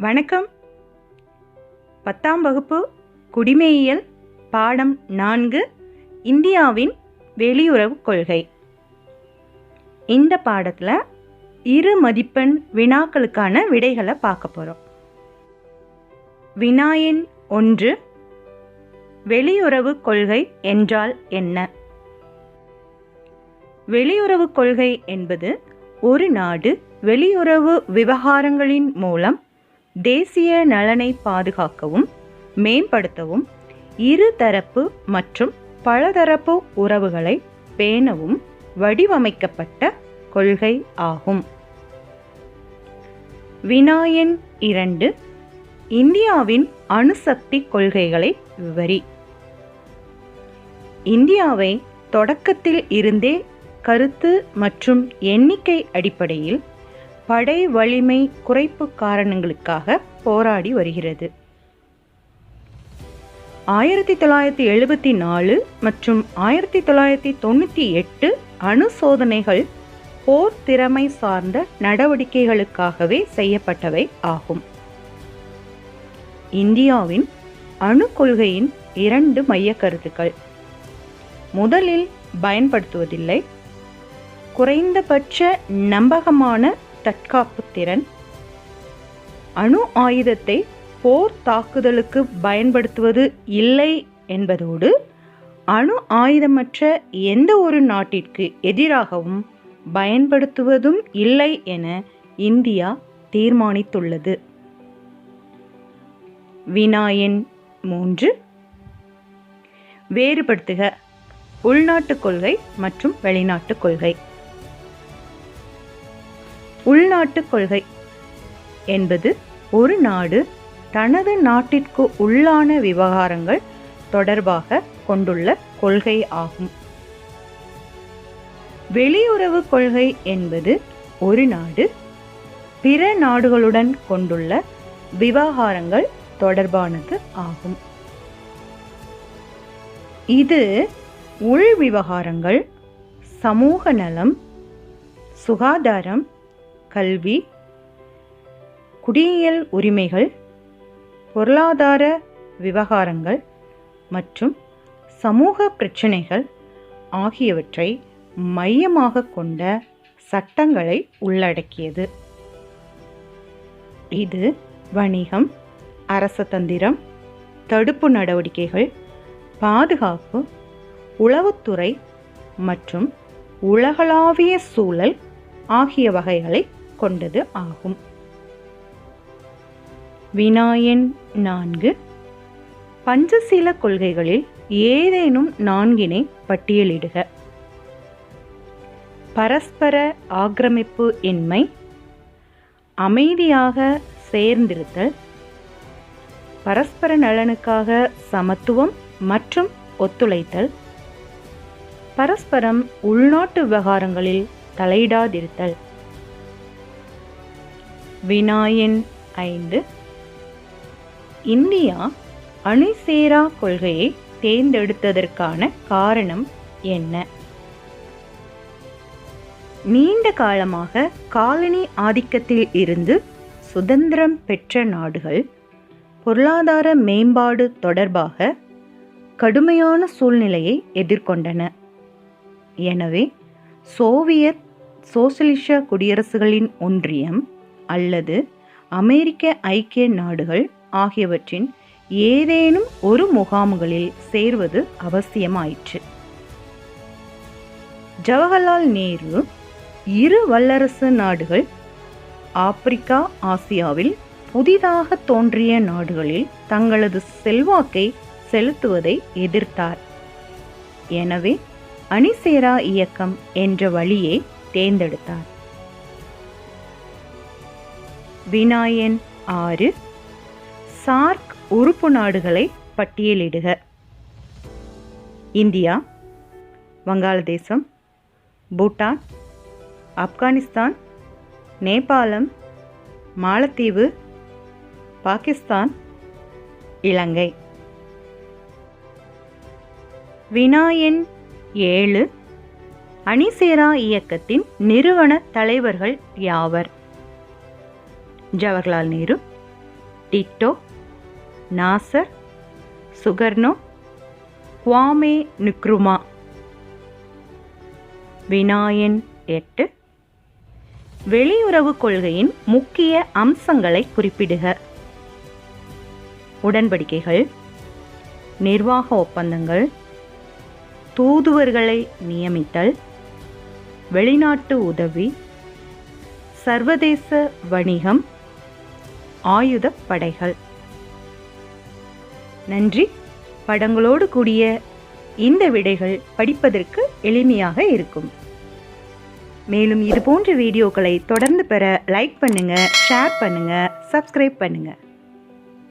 வணக்கம். பத்தாம் வகுப்பு குடிமையியல் பாடம் நான்கு இந்தியாவின் வெளியுறவு கொள்கை. இந்த பாடத்தில் இரு மதிப்பெண் வினாக்களுக்கான விடைகளை பார்க்க போகிறோம் வினாயின் ஒன்று வெளியுறவு கொள்கை என்றால் என்ன? வெளியுறவு கொள்கை என்பது ஒரு நாடு வெளியுறவு விவகாரங்களின் மூலம் தேசிய நலனை பாதுகாக்கவும் மேம்படுத்தவும் இருதரப்பு மற்றும் பலதரப்பு உறவுகளை பேணவும் வடிவமைக்கப்பட்ட கொள்கை ஆகும். வினாயன் இரண்டு இந்தியாவின் அணுசக்தி கொள்கைகளை விவரி. இந்தியாவை தொடக்கத்தில் இருந்தே கருத்து மற்றும் எண்ணிக்கை அடிப்படையில் படை வலிமை குறைப்பு காரணங்களுக்காக போராடி வருகிறது. ஆயிரத்தி தொள்ளாயிரத்தி எழுபத்தி நாலு மற்றும் ஆயிரத்தி தொள்ளாயிரத்தி தொண்ணூற்றி எட்டு அணு சோதனைகள் போர் திறமை சார்ந்த நடவடிக்கைகளுக்காகவே செய்யப்பட்டவை ஆகும். இந்தியாவின் அணு கொள்கையின் இரண்டு மைய கருத்துக்கள். முதலில் பயன்படுத்துவதில்லை. குறைந்தபட்ச நம்பகமான தற்காப்பு திறன் அணு ஆயுதத்தை போர் தாக்குதலுக்கு பயன்படுத்துவது இல்லை என்பதோடு அணு ஆயுதமற்ற எந்த ஒரு நாட்டிற்கு எதிராகவும் பயன்படுத்துவதும் இல்லை என இந்தியா தீர்மானித்துள்ளது. வினாயன் மூன்று. வேறுபடுத்துக. உள்நாட்டு கொள்கை மற்றும் வெளிநாட்டு கொள்கை. உள்நாட்டு கொள்கை என்பது ஒரு நாடு தனது நாட்டிற்கு உள்ளான விவகாரங்கள் தொடர்பாக கொண்டுள்ள கொள்கை ஆகும். வெளியுறவு கொள்கை என்பது ஒரு நாடு பிற நாடுகளுடன் கொண்டுள்ள விவகாரங்கள் தொடர்பானது ஆகும். இது உள் விவகாரங்கள் சமூக நலம் சுகாதாரம் கல்வி குடியியல் உரிமைகள் பொருளாதார விவகாரங்கள் மற்றும் சமூக பிரச்சினைகள் ஆகியவற்றை மையமாக கொண்ட சட்டங்களை உள்ளடக்கியது. இது வணிகம் அரசதந்திரம் தடுப்பு நடவடிக்கைகள் பாதுகாப்பு உளவுத்துறை மற்றும் உலகளாவிய சூழல் ஆகிய வகைகளை கொண்டது ஆகும். வினாயன் நான்கு. பஞ்சசீல கொள்கைகளில் ஏதேனும் நான்கினை பட்டியலிடுக. பரஸ்பர ஆக்கிரமிப்பு இன்மை. அமைதியாக சேர்ந்திருத்தல். பரஸ்பர நலனுக்காக சமத்துவம் மற்றும் ஒத்துழைத்தல். பரஸ்பரம் உள்நாட்டு விவகாரங்களில் தலையிடாதிருத்தல். வினாயன் ஐந்து. இந்தியா அணுசேரா கொள்கையை தேர்ந்தெடுத்ததற்கான காரணம் என்ன? நீண்ட காலமாக காலனி ஆதிக்கத்தில் இருந்து சுதந்திரம் பெற்ற நாடுகள் பொருளாதார மேம்பாடு தொடர்பாக கடுமையான சூழ்நிலையை எதிர்கொண்டன. எனவே சோவியத் சோசலிச குடியரசுகளின் ஒன்றியம் அல்லது அமெரிக்க ஐக்கிய நாடுகள் ஆகியவற்றின் ஏதேனும் ஒரு முகாம்களில் சேர்வது அவசியமாயிற்று. ஜவஹர்லால் நேரு இரு வல்லரசு நாடுகள் ஆப்பிரிக்கா ஆசியாவில் புதிதாக தோன்றிய நாடுகளில் தங்களது செல்வாக்கை செலுத்துவதை எதிர்த்தார். எனவே அணிசேரா இயக்கம் என்ற வழியை தேர்ந்தெடுத்தார். வினாயன் ஆறு. சார்க் உறுப்பு நாடுகளை பட்டியலிடுக. இந்தியா வங்காளதேசம் பூட்டான் ஆப்கானிஸ்தான் நேபாளம் மாலத்தீவு பாகிஸ்தான் இலங்கை. வினாயன் ஏழு. அணிசேரா இயக்கத்தின் நிறுவன தலைவர்கள் யாவர்? Jawaharlal Nehru Tito Nasser Sukarno Kwame Nkrumah. வினாயன் எட்டு. வெளியுறவு கொள்கையின் முக்கிய அம்சங்களை குறிப்பிடுக. உடன்படிக்கைகள் நிர்வாக ஒப்பந்தங்கள் தூதுவர்களை நியமித்தல் வெளிநாட்டு உதவி சர்வதேச வணிகம் ஆயுதப் படைகள் நன்றி. படங்களோடு கூடிய இந்த விடைகள் படிப்பதற்கு எளிமையாக இருக்கும். மேலும் இது போன்ற வீடியோக்களை தொடர்ந்து பெற லைக் பண்ணுங்க ஷேர் பண்ணுங்க சப்ஸ்கிரைப் பண்ணுங்கள்